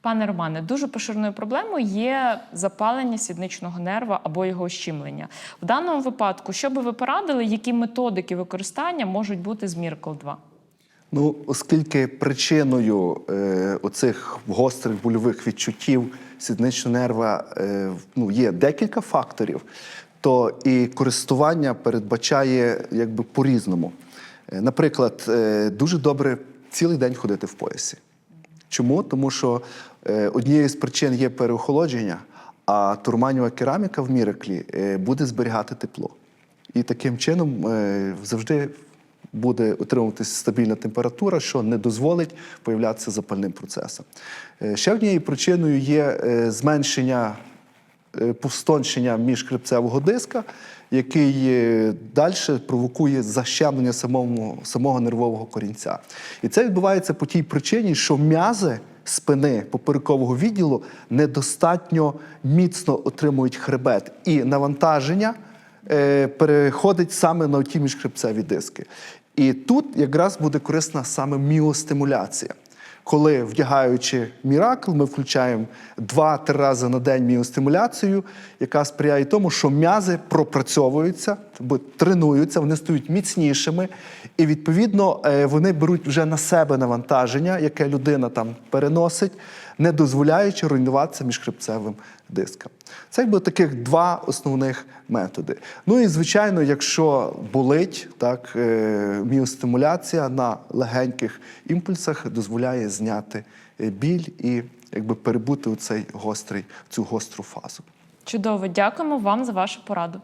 Пане Романе, дуже поширеною проблемою є запалення сідничного нерва або його ощемлення. В даному випадку, що би ви порадили, які методики використання можуть бути з Miracle 2? Ну, оскільки причиною е, оцих гострих больових відчуттів сідничного нерва е, ну, є декілька факторів, то і користування передбачає якби по-різному. Е, наприклад, е, дуже добре цілий день ходити в поясі. Чому? Тому що е, однією з причин є переохолодження, а турманєва кераміка в міраклі е, буде зберігати тепло. І таким чином е, завжди буде утримуватися стабільна температура, що не дозволить появлятися запальним процесам. Ще однією причиною є зменшення повстончення міжхребцевого диска, який далі провокує защемлення самого, самого нервового корінця. І це відбувається по тій причині, що м'язи спини поперекового відділу недостатньо міцно отримують хребет і навантаження е, переходить саме на ті міжхребцеві диски. І тут якраз буде корисна саме міостимуляція. Коли вдягаючи Міракл, ми включаємо 2-3 рази на день міостимуляцію, яка сприяє тому, що м'язи пропрацьовуються, тренуються, вони стають міцнішими, і відповідно е, вони беруть вже на себе навантаження, яке людина там переносить, не дозволяючи руйнуватися міжхребцевим дискам. Це якби таких два основних методи. Ну і звичайно, якщо болить, так е, міостимуляція на легеньких імпульсах дозволяє зняти е, біль і якби перебути у цей гострий, цю гостру фазу. Чудово, дякуємо вам за вашу пораду.